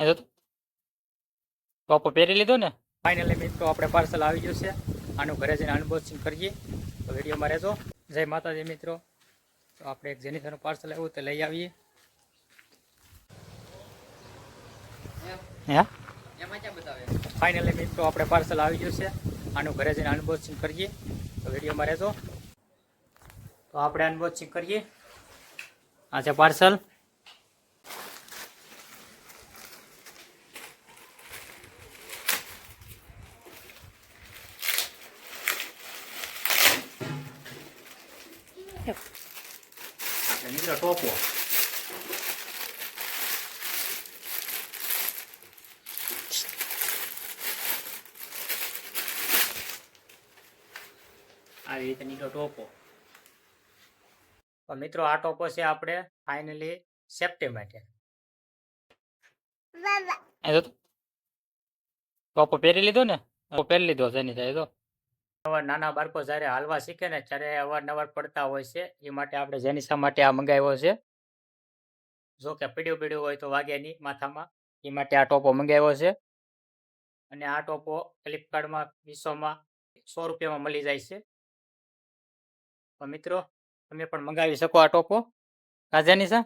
એ જો તો. ટોપો પહેરી લીધો ને? ફાઇનલી મિત્રો આપણે પાર્સલ આવી ગયું છે. આનું ઘરે જઈને અનબોક્સિંગ કરીએ. તો વિડીયોમાં રહેજો. જય માતાજી મિત્રો. તો આપણે એક જેનિફરનું પાર્સલ આવ્યું તે લઈ આવીએ. હે? ફાઇનલી મિત્રો આપણે પાર્સલ આવી ગયું છે. આનું ઘરે જઈને અનબોક્સિંગ કરીએ. તો વિડીયોમાં રહેજો. તો આપણે અનબોક્સિંગ કરીએ. આ છે પાર્સલ મિત્રો ટોપો આવી રીતે નીકળો ટોપો તો મિત્રો આ ટોપો છે આપણે ફાઇનલી સેફ્ટી માટે. ટોપો પહેરી લીધો ને? પહેરી લીધો છે એની થાય તો. અવાર નાના બાળકો જ્યારે હાલવા શીખે ને ત્યારે અવારનવાર પડતા હોય છે. એ માટે આપણે જેનિસા માટે આ મંગાવ્યો છે? જો કે પીડ્યું પીડ્યું હોય તો વાગે નહીં માથામાં. એ માટે આ ટોપો મંગાવ્યો છે. અને આ ટોપો ફ્લિપકાર્ટમાં વિશ્વમાં સો રૂપિયામાં મળી જાય છે. તો મિત્રો, તમે પણ મંગાવી શકો આ ટોપો. હા જેનિસા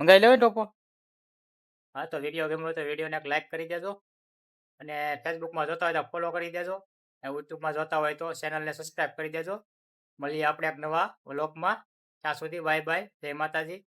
મંગાવી લેવો ટોપો? હા, તો વીડિયો ગમ્યો તો વિડીયોને એક કરી દેજો. અને ફેસબુકમાં જોતા હોય તો ફોલો કરી દેજો. યુટ્યુબમાં જોતા હોય તો ચેનલને સબસ્ક્રાઈબ કરી દેજો. મળીએ આપણે એક નવા વ્લોગમાં ત્યાં સુધી બાય બાય જય માતાજી.